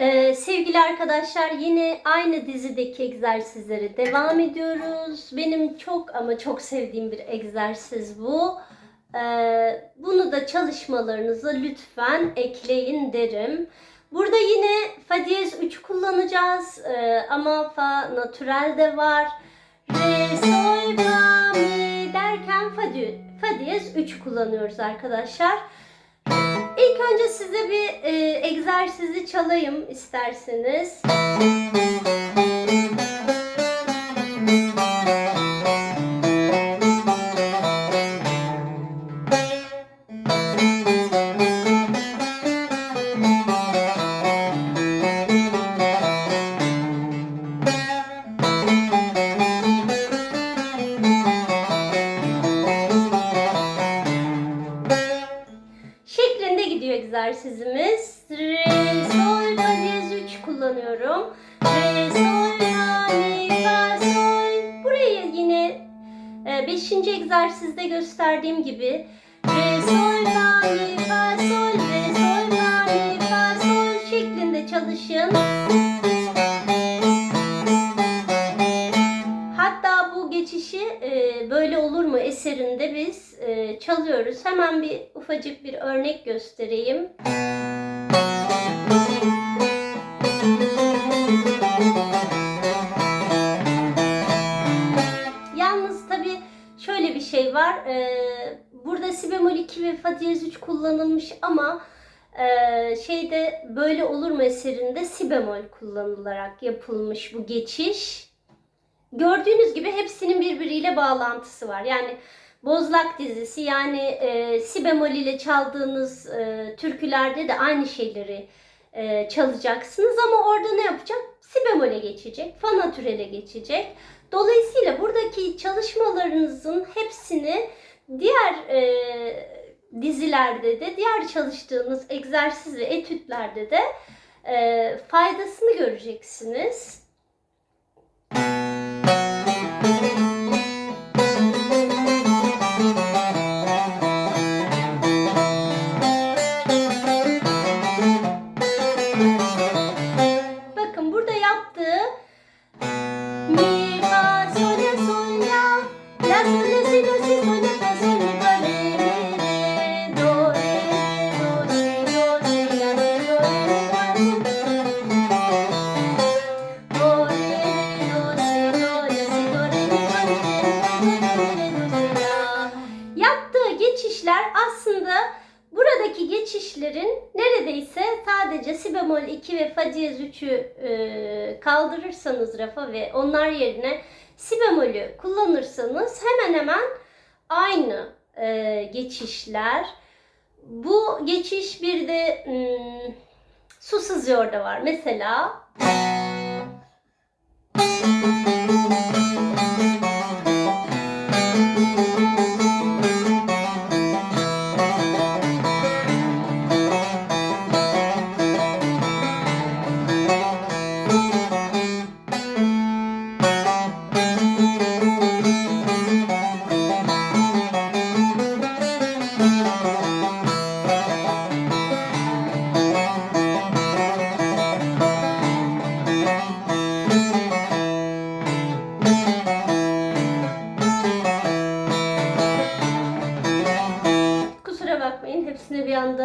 Ee, sevgili arkadaşlar yine aynı dizideki egzersizlere devam ediyoruz. Benim çok ama çok sevdiğim bir egzersiz bu. Ee, bunu da çalışmalarınıza lütfen ekleyin derim. Burada yine fa diyez 3 kullanacağız Ee, ama fa natürel de var. Re, sol, fa, mi derken fa, fa diyez 3 kullanıyoruz arkadaşlar. İlk önce size bir e, egzersizi çalayım isterseniz. Egzersizde gösterdiğim gibi Re, sol, fa, mi, fa, sol, re, sol, fa, mi, fa, sol şeklinde çalışın. Hatta bu geçişi e, böyle olur mu eserinde biz e, çalıyoruz. Hemen bir ufacık bir örnek göstereyim. Yalnız var. E, burada si bemol 2 ve fa diyez 3 kullanılmış ama e, şeyde böyle olur mu eserinde si bemol kullanılarak yapılmış bu geçiş. Gördüğünüz gibi hepsinin birbiriyle bağlantısı var. Yani Bozlak dizisi yani e, si bemol ile çaldığınız e, türkülerde de aynı şeyleri e, çalacaksınız ama orada ne yapacak? Si bemole geçecek, fa natürele geçecek. Dolayısıyla buradaki çalışmalarınızın hepsini diğer e, dizilerde de, diğer çalıştığınız egzersiz ve etütlerde de e, faydasını göreceksiniz. Bakın kaldırırsanız rafa ve onlar yerine si bemolü kullanırsanız hemen hemen aynı e, geçişler. Bu geçiş bir de hmm, su sızıyor var. Mesela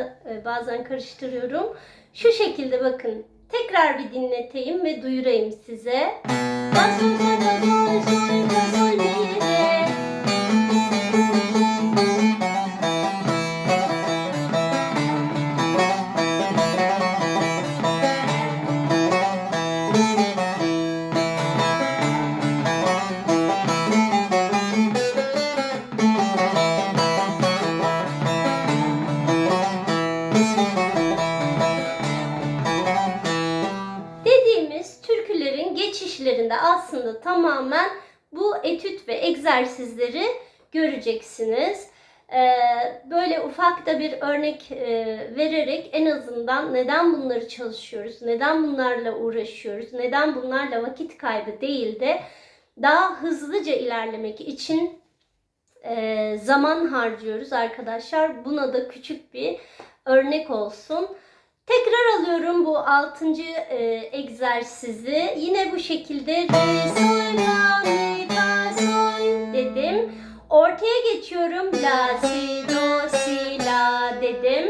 e, bazen karıştırıyorum. Şu şekilde bakın. Tekrar bir dinleteyim ve duyurayım size. Fa sol fa sol sol fa sol aslında tamamen bu etüt ve egzersizleri göreceksiniz. Ee, böyle ufak da bir örnek e, vererek en azından neden bunları çalışıyoruz, neden bunlarla uğraşıyoruz, neden bunlarla vakit kaybı değil de daha hızlıca ilerlemek için e, zaman harcıyoruz arkadaşlar. Buna da küçük bir örnek olsun. Tekrar alıyorum. bu altıncı e, egzersizi. Yine bu şekilde re, sol, la, mi, fa, sol dedim. Ortaya geçiyorum. La, si, do, si, la dedim.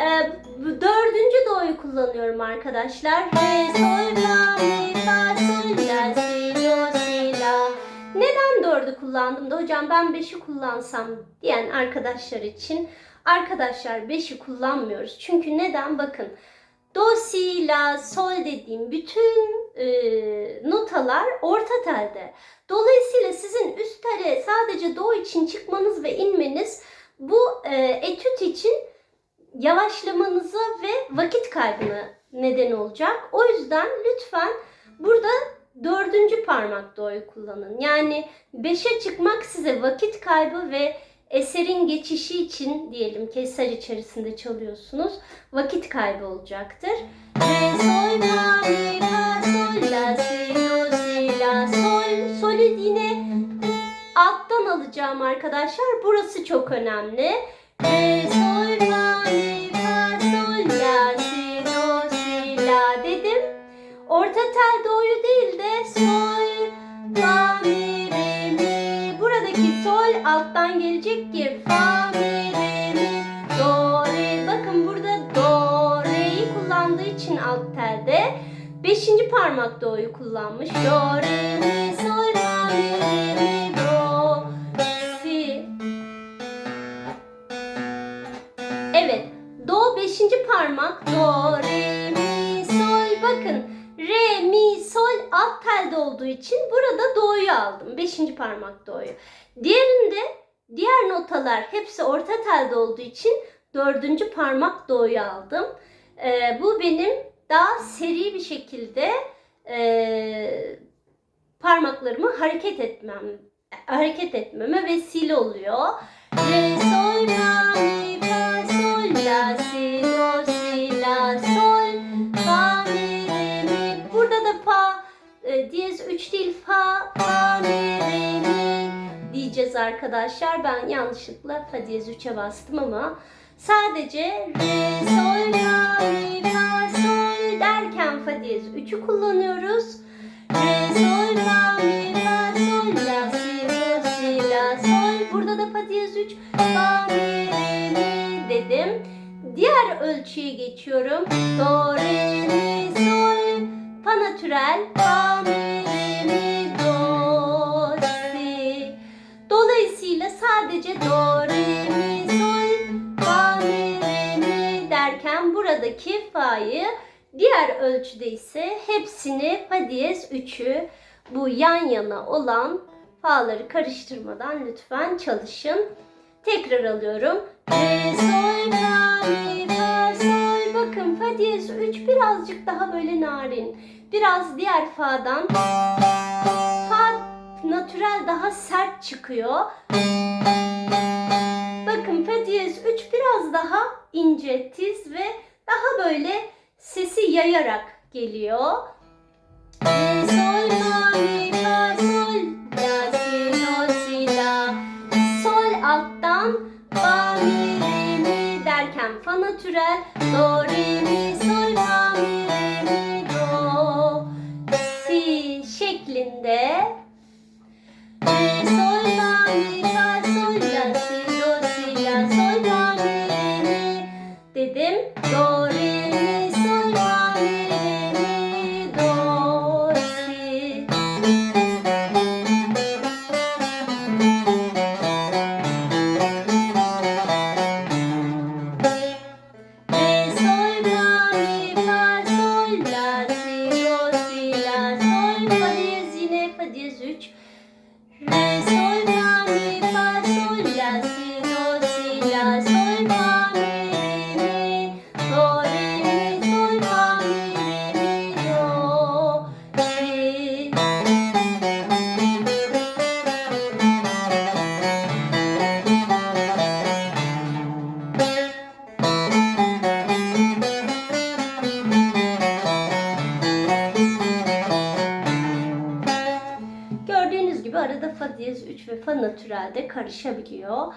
E, dördüncü do'yu kullanıyorum arkadaşlar. Re, sol, la, mi, fa, sol, la, si, do, si, la. Neden dördü kullandım da hocam ben beşi kullansam diyen arkadaşlar için arkadaşlar 5'i kullanmıyoruz. Çünkü neden? Bakın do, si, la, sol dediğim bütün e, notalar orta telde. Dolayısıyla sizin üst tele sadece do için çıkmanız ve inmeniz bu e, etüt için yavaşlamanıza ve vakit kaybına neden olacak. O yüzden lütfen burada dördüncü parmak do'yu kullanın. Yani beşe çıkmak size vakit kaybı ve eserin geçişi için diyelim ki içerisinde çalıyorsunuz. Vakit kaybı olacaktır. Re, sol, la, mi, fa, sol, la, si, do, si, la, sol. Solü yine alttan alacağım arkadaşlar. Burası çok önemli. Re, sol, telde beşinci parmak do'yu kullanmış. Do, re, mi, sol, fa, mi, re, mi, do, si. Evet. Do beşinci parmak. Do, re, mi, sol. Bakın. Re, mi, sol alt telde olduğu için burada do'yu aldım. Beşinci parmak do'yu. Diğerinde diğer notalar hepsi orta telde olduğu için dördüncü parmak do'yu aldım. Ee, bu benim daha seri bir şekilde e, parmaklarımı hareket etmem hareket etmeme vesile oluyor. Re, sol, la, mi, fa, sol, la, si, do, si, la, sol, fa, mi, re, mi. Burada da fa e, diyez 3 değil fa, fa, mi, re, mi diyeceğiz arkadaşlar. Ben yanlışlıkla fa diyez 3'e bastım ama sadece re, sol, la, mi, fa, sol derken fa diyez 3'ü kullanıyoruz. Re, sol, la, mi, fa, sol, la, si, do, si, la, sol. Burada da fa diyez 3, fa, mi, re, mi dedim. Diğer ölçüye geçiyorum. Do, re, mi, sol, fa natürel, fa, mi, re, mi, do, si. Dolayısıyla sadece do, re, mi, sol, fa, mi, re, mi derken buradaki fa'yı diğer ölçüde ise hepsini fa diyez 3'ü bu yan yana olan fa'ları karıştırmadan lütfen çalışın. Tekrar alıyorum. Re, sol, fa, mi, fa, sol. Bakın fa diyez 3 birazcık daha böyle narin. Biraz diğer fa'dan fa natürel daha sert çıkıyor. Bakın fa diyez 3 biraz daha ince, tiz ve daha böyle sesi yayarak geliyor. Re, sol, la, mi, fa, sol, la, si, do. Sol alttan fa, mi, mi derken fa natürel. Do, re, mi, Gördüğünüz gibi arada fa diyez 3 ve fa natürelde karışabiliyor.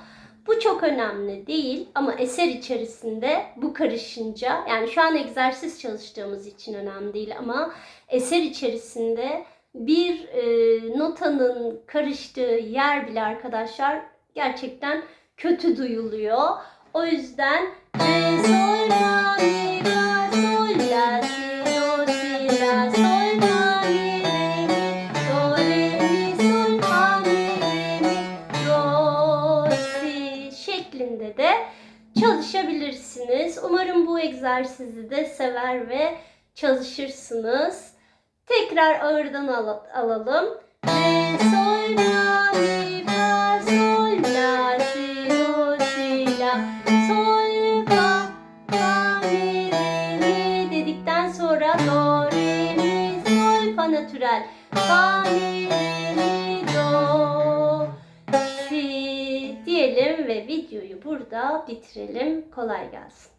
Bu çok önemli değil ama eser içerisinde bu karışınca yani şu an egzersiz çalıştığımız için önemli değil ama eser içerisinde bir e, notanın karıştığı yer bile arkadaşlar gerçekten kötü duyuluyor. O yüzden re, sol, Bu egzersizi de sever ve çalışırsınız. Tekrar ağırdan al- alalım. Re, sol, la, mi, fa, sol, la, si, do, si, la, sol, fa, fa, mi, re, mi dedikten sonra do, re, mi, sol, fa natürel. Fa, mi, re, mi, do, si diyelim ve videoyu burada bitirelim. Kolay gelsin.